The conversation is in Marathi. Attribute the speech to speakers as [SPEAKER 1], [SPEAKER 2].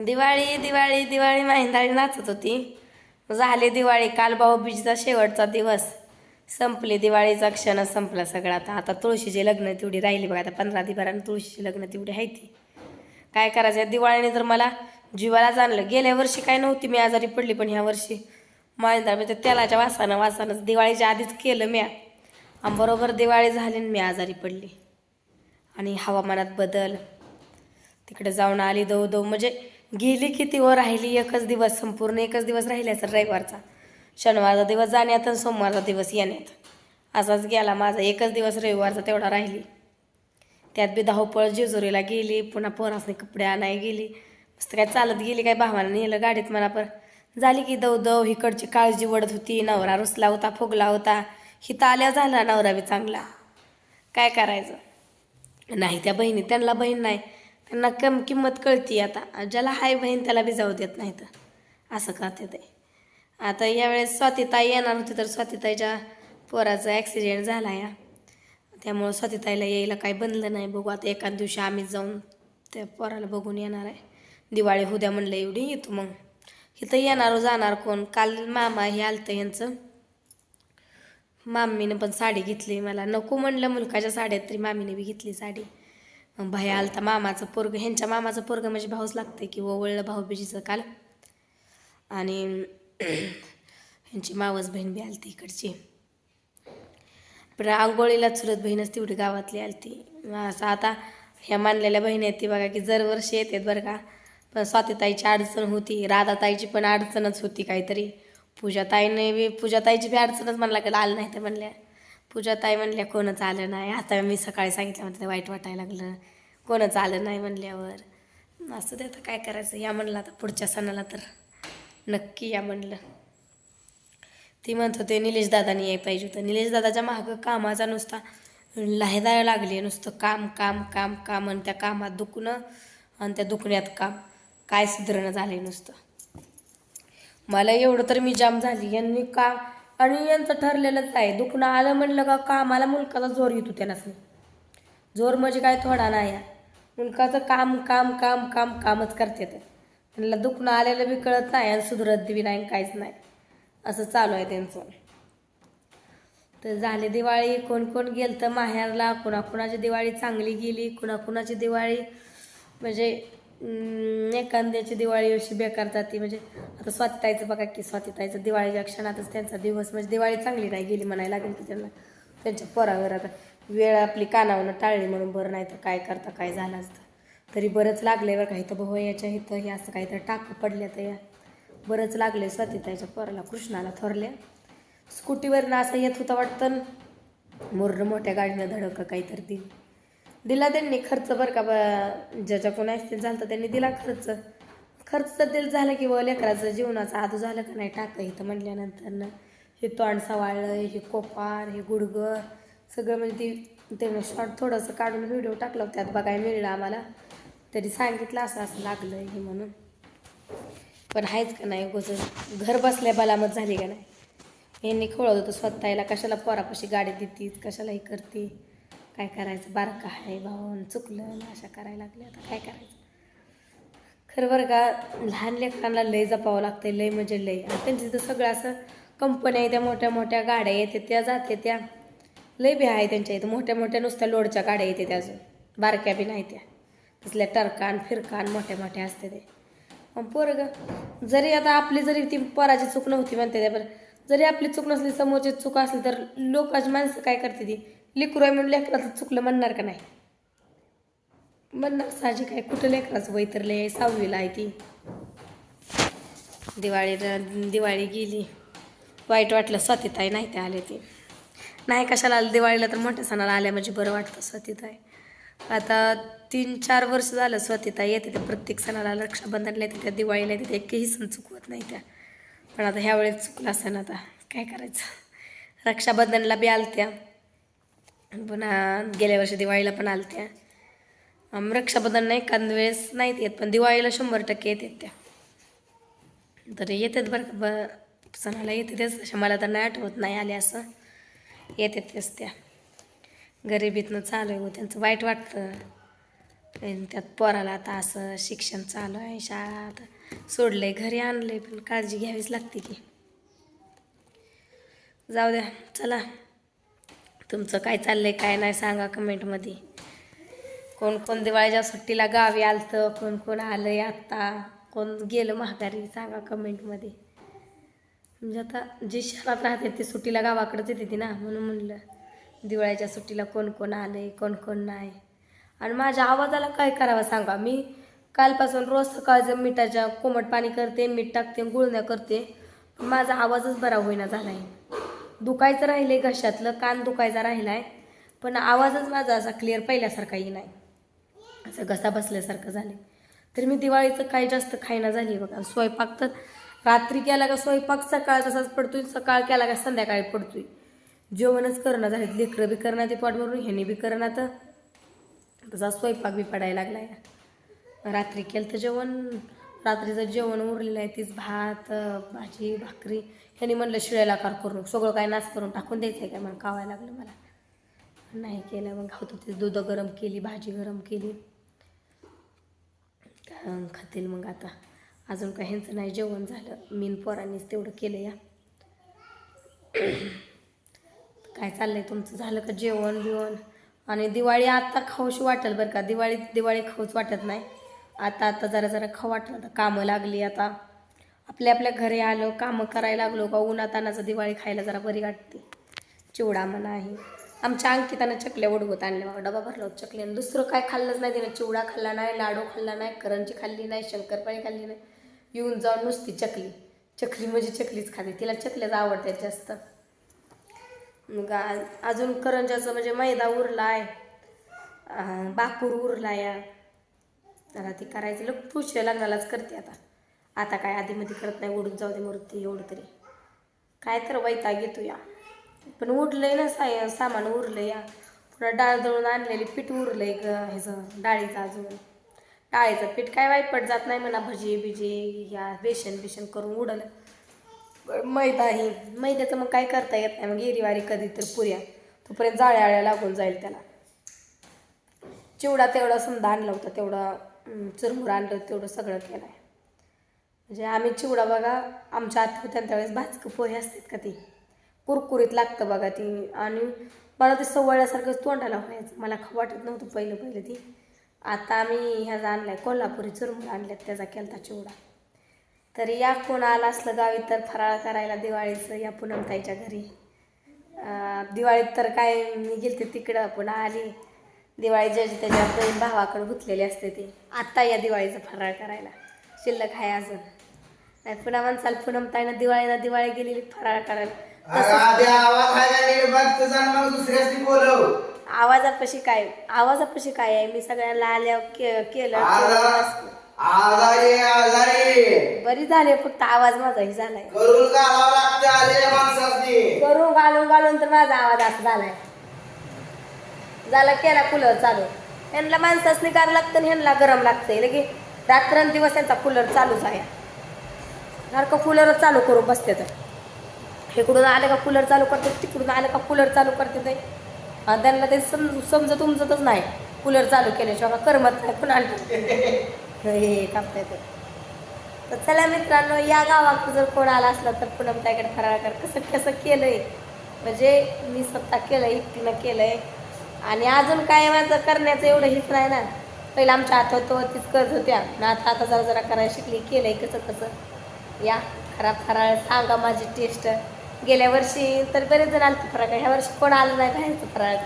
[SPEAKER 1] दिवाळी दिवाळी दिवाळी माहिंदाळी नाचत होती. झाली दिवाळी काल भाऊबीजेचा शेवटचा दिवस. संपली दिवाळीचा क्षण संपला सगळा. आता आता तुळशीचे लग्न तेवढी राहिली बघा. आता पंधरा दिवसानं तुळशीची लग्न तेवढी आहे ती. काय करायचं दिवाळीने तर मला जीवाला जाणलं गेल्या वर्षी काय नव्हती मी आजारी पडली पण ह्या वर्षी माहिंदाळ म्हणजे तेलाच्या वासानं वासानं दिवाळीच्या आधीच केलं म्या. आणि बरोबर दिवाळी झाली आणि मी आजारी पडली. आणि हवामानात बदल. तिकडे जाऊन आली दौ दौ म्हणजे गेली किती व राहिली? एकच दिवस संपूर्ण एकच दिवस राहिल्याचा रविवारचा. शनिवारचा दिवस जाण्यात आणि सोमवारचा दिवस येण्यात. असाच गेला माझा. एकच दिवस रविवारचा तेवढा राहिली. त्यात बी धावपळ जेजुरीला गेली पुन्हा पोरासने कपडे आणाय गेली. मस्त काय चालत गेली काय भावानं नेलं गाडीत मला पर झाली की दव दव इकडची काळजी वडत होती नवरा रुसला होता फुगला होता. हिथं आल्या झाला नवरा बी चांगला. काय करायचं? नाही त्या बहिणी त्यांना बहीण नाही. त्यांना कम किंमत कळती आता. ज्याला हाय बहीण त्याला बी जाऊ देत नाही तर असं करते ते. आता यावेळेस स्वातीताई येणार होती तर स्वातीताईच्या पोराचा ॲक्सिडेंट झाला या. त्यामुळं स्वातीताईला यायला काही बनलं नाही. बघू आता एखाद दिवशी आम्ही जाऊन त्या पोराला बघून येणार आहे. दिवाळी उद्या म्हणलं एवढी येतो मग. इथं येणार हो जाणार कोण? काल मामा हे आलतं यांचं. मामीनं पण साडी घेतली मला. नको म्हणलं मुलकाच्या साड्यात तरी मामीने बी घेतली साडी. भाई आलता मामाचं पोरग ह्यांच्या मामाचं पोरग म्हणजे भाऊच लागतं की ओवळलं भाऊबीजीचं काल. आणि ह्यांची मावस बहीण बी आलती इकडची. पण आंघोळीला चुलत बहीणच तेवढी गावातली आलती. असं आता ह्या मानलेल्या बहिणी आहेत ती बघा की दरवर्षी येतात बरं का. पण स्वातीताईची अडचण होती राधाताईची पण अडचणच होती काहीतरी. पूजाताईने बी पूजाताईची बी अडचणच म्हणला का आलं नाही तर म्हणल्या. पूजा ताई म्हणल्या कोणच आलं नाही? आता मी सकाळी सांगितलं म्हणते वाईट वाटायला लागलं. कोणच आलं नाही म्हणल्यावर. असं ते आता काय करायचं? या म्हणलं आता पुढच्या सणाला तर नक्की या म्हणलं. ती म्हणत होते निलेश दादानी याय पाहिजे होतं. निलेश दादाच्या मागं कामाचा नुसता लाहेदाय लागली नुसतं काम काम काम काम आणि त्या कामात दुखणं आणि त्या दुखण्यात काम. काय सुधारणं आहे नुसतं. मला एवढं तर मी जाम झाली यांनी काम आणि यांचं ठरलेलंच आहे. दुखणं आलं म्हणलं का कामाला मुलकाचा जोर येतो त्यांना जोर म्हणजे काय थोडा नाही. आहे. मुलकाचं काम काम काम काम कामच करते ते. त्यांना दुखणं आलेलं बी कळत नाही आणि सुधरत बी नाही काहीच नाही. असं चालू आहे त्यांचं. तर झाले दिवाळी कोण कोण गेलं तर माहेरला? कुणाकुणाची दिवाळी चांगली गेली? कुणाकुणाची दिवाळी म्हणजे एखाद्याची दिवाळी अशी बेकार जाते. म्हणजे आता स्वातीताईचं बघा की स्वातीताईचं दिवाळीच्या क्षणातच त्यांचा दिवस म्हणजे दिवाळी चांगली नाही गेली म्हणायला लागेल की त्यांना त्यांच्या पोरावर आता वेळ आपली कानावनं टाळली म्हणून बरं नाही तर काय करता काय झालं असतं. तरी बरंच लागलं बरं काही इथं भाऊ याच्या इथं हे असं काहीतरी टाकं पडल्या तर या. बरंच लागले स्वातीताईच्या पोराला कृष्णाला थोरल्या. स्कूटीवरनं असं येत होतं वाटतं मोरनं मोठ्या गाडीनं धडकं काहीतरी दिली. दिला त्यांनी खर्च बरं का ब ज्याच्या कोण ॲक्सिडेंट झालं तर त्यांनी दिला खर्च. खर्च तर झालं की व लेकराचं जीवनाचं आधू झालं का नाही टाकं इथं म्हटल्यानंतर हे तोंड वाळलं हे कोपार हे गुडघं सगळं म्हणजे ती त्यानं शॉर्ट थोडंसं काढून व्हिडिओ टाकला होता, त्यात बघायला मिळलं आम्हाला. तरी सांगितलं असं असं लागलं हे म्हणून. पण आहेच का नाही गोष्ट घर बसल्या बलामत झाली का नाही? यांनी खोळत होतं स्वतःला. कशाला पोरापाशी गाडी देतीस? कशाला हे करते काय करायचं? बारका आहे भाऊन चुकलं अशा करायला लागले. आता काय करायचं? खरं बरं का लहान लेकरांना लय जपावं लागतं लय म्हणजे लय. आणि त्यांचं तिथं सगळं असं कंपन्या आहे त्या मोठ्या मोठ्या गाड्या येते त्या जाते त्या लय बी आहे त्यांच्या इथं. मोठ्या मोठ्या नुसत्या लोडच्या गाड्या येते त्या अजून. बारक्या बी नाही त्या. तसल्या टरकान फिरकान मोठ्या मोठ्या असते ते. मग पोरग जरी आता आपली जरी ती पराची चूक नव्हती म्हणते त्या बरं जरी आपली चूक नसली समोरची चूक असली तर लोकांची माणसं काय करते ती? लेकरू आहे म्हणून लेकराचं चुकलं म्हणणार का नाही? म्हणणार साहजिक आहे. कुठं लेकराचं वैतरले सहावीला आहे ती. दिवाळीला दिवाळी गेली. वाईट वाटलं स्वातीताई नाही ते आले ते. नाही कशाला आलं दिवाळीला तर मोठ्या सणाला आल्या म्हणजे बरं वाटतं स्वातीताई आता तीन चार वर्ष झालं स्वातीताई येते त्या प्रत्येक सणाला रक्षाबंधनला येते त्या दिवाळीला येते त्या एकही सण चुकवत नाही त्या. पण आता ह्यावेळेस चुकला सण आता. काय करायचं? रक्षाबंधनला बी आलत्या. पुन्हा गेल्या वर्षी दिवाळीला पण आलत्या. त्या रक्षाबंधन नाही एखाद वेळेस नाहीत येत पण दिवाळीला शंभर टक्के येतात त्या तर येतात बरं का ब सणाला येतातच तशा मला तर नाही आठवत नाही आले असं. येतातच त्या गरिबीतनं चालू आहे हो त्यांचं वाईट वाटतं. आणि त्यात पोराला आता असं शिक्षण चालू आहे शाळा आता आहे घरी आणलं आहे पण काळजी घ्यावीच लागते की जाऊ द्या चला. तुमचं काय चाललंय काय नाही सांगा कमेंटमध्ये कोण कोण दिवाळीच्या सुट्टीला गावी आलतं कोण कोण आलंय आत्ता कोण गेलं महागारी सांगा कमेंटमध्ये म्हणजे आता जे शहरात राहते ते सुट्टीला गावाकडेच येते ती ना म्हणून म्हणलं. दिवाळीच्या सुट्टीला कोण कोण आलंय कोण कोण नाही. आणि माझ्या आवाजाला काय करावं सांगा? मी कालपासून रोज सकाळचं मिठाच्या कोमट पाणी करते मीठ टाकते गुळण्या करते. माझा आवाजच बरा होईना झाला आहे दुखायचं राहिले घशातलं कान दुखायचा राहिला आहे पण आवाजच माझा असा क्लिअर पहिल्यासारखाही नाही असं घसा बसल्यासारखं झालं तर मी दिवाळीचं काही जास्त खायना झाली बघा. स्वयंपाक तर रात्री केला का स्वयंपाक सकाळ तसाच पडतोय सकाळ केला का संध्याकाळी पडतोय. जेवणच करणं झालं लेकरं बी करणं ते पोट भरून ह्याने बी करणं तर तसा स्वयंपाक बी पडायला लागला आहे रात्री केलं तर जेवण रात्रीचं जेवण उरलेलं आहे तीच भात भाजी भाकरी. ह्याने म्हणलं शिळ्याला कार करून सगळं काय नाच करून टाकून द्यायचं आहे काय? मला कावायला लागलं मला. नाही केलं. मग खावतो तीच दूध गरम केली भाजी गरम केली. खातील मग आता. अजून काय ह्यांचं नाही जेवण झालं. मीन पोरांनीच तेवढं केलं या. काय चाललंय तुमचं? झालं का जेवण बिवण? आणि दिवाळी आत्ता खाऊशी वाटेल बरं का? दिवाळी दिवाळी खाऊच वाटत नाही. आता आता जरा जरा खाऊ वाटलं आता कामं लागली आता. आपल्या आपल्या घरी आलो कामं करायला लागलो का? उन्हातानाचं दिवाळी खायला जरा बरी वाटते. चिवडा म्हणा आहे आमच्या अंकितानं चकल्या उडवत आणले बाबा डबा भरला होता चकल्यानं दुसरं काय खाल्लंच नाही तिनं. चिवडा खाल्ला नाही लाडू खाल्ला नाही करंजी खाल्ली नाही शंकरपाळी खाल्ली नाही. येऊन जाऊन नुसती चकली. चकली म्हणजे चकलीच खाते. तिला चकल्याच आवडतात जास्त. मग अजून करंजाचं म्हणजे मैदा उरला आहे बाकूर उरला या आता ती करायचं. लग पुढच्या लग्नालाच करते आता. आता काय आधीमध्ये करत नाही उडून जाऊ दे मूर्ती एवढं तरी. काय तर वैताग येतो या. पण उरलंय ना साय सामान उरलं या. पुन्हा डाळ दळून आणलेली पीठ उरलंय ग ह्याचं डाळीचं अजून. डाळीचं पीठ काय वाईपट जात नाही म्हणा भजी बिजी या बेसन बिशन करून उडलं. मैदा ही. मैद्याचं मग काय करता येत नाही. मग एरीवारी कधी तर पुऱ्या. तोपर्यंत जाळ्या आळ्या लागून जाईल त्याला. चिवडा तेवढा समजा आणला होता तेवढा चुरमुर आणलं तेवढं सगळं केलं आहे म्हणजे आम्ही चिवडा बघा आमच्या आत होत्या त्यावेळेस भाजकं पोहे असतात का ती? कुरकुरीत लागतं बघा ती. आणि मला ते सवळल्यासारखंच तोंडाला व्हायचं. मला खाऊ वाटत नव्हतं पहिलं पहिलं ती. आता आम्ही ह्याचा आणलाय कोल्हापुरी चुरमुर आणल्यात त्याचा केलता चिवडा. तर या कोण आला असलं गावी तर फराळ करायला दिवाळीचं या पूनमताईच्या घरी. दिवाळीत तर काय मी गेलते तिकडं पुन्हा आली. दिवाळी ज्याची त्याच्या बहीण भावाकडे गुंतलेली असते ती. आत्ता या दिवाळीचं फराळ करायला. शिल्लक आहे अजून. नाही पुन्हा म्हणसाल पूनमताईनं दिवाळीला दिवाळी गेलेली फराळ करायला.
[SPEAKER 2] अरे आधी आवाज आहे का नीट बघ तुझा आणि मग दुसऱ्याशी बोलव.
[SPEAKER 1] आवाजापाशी काय आवाजापाशी काय आहे? मी सगळ्यांना आल्यावर के केलं
[SPEAKER 2] आज आजारी आजारी.
[SPEAKER 1] बरी झाले फक्त आवाज माझाही झालाय.
[SPEAKER 2] करून घालावं लागते आलेल्या माणसाची
[SPEAKER 1] करून घालून घालून तर माझा आवाज असा झालाय. झाला केला कूलर चालू. ह्यांना माणसाच गार लागतं आणि ह्यांना गरम लागतंय. लगे रात्रंदिवस यांचा कूलर चालूच आहे. सारखं कूलरच चालू करू बसते तर इकडून आलं का कूलर चालू करते तिकडून आलं का कूलर चालू करते ते. आणि त्यांना ते समज समजत नाही. कूलर चालू केल्याशिवाय करमत नाही पण हे कापता ते. तर चला मित्रांनो या गावात जर कोण आला असला तर पुन्हा त्याकडे फराळ कर. कसं कसं केलंय? म्हणजे मी स्वतः केलंय एकटीनं केलंय. आणि अजून काय माझं करण्याचं एवढं हेच नाही ना. पहिलं आमच्या हातात तीच करत होत्या. आता आता जरा जरा करायला शिकली केलंय कसं कसं. या खराब फराळ सांगा माझी टेस्ट गेल्या वर्षी तर बरेच जण आलं फराळ ह्या वर्षी कोण आलं नाही बाहेरचं फराळ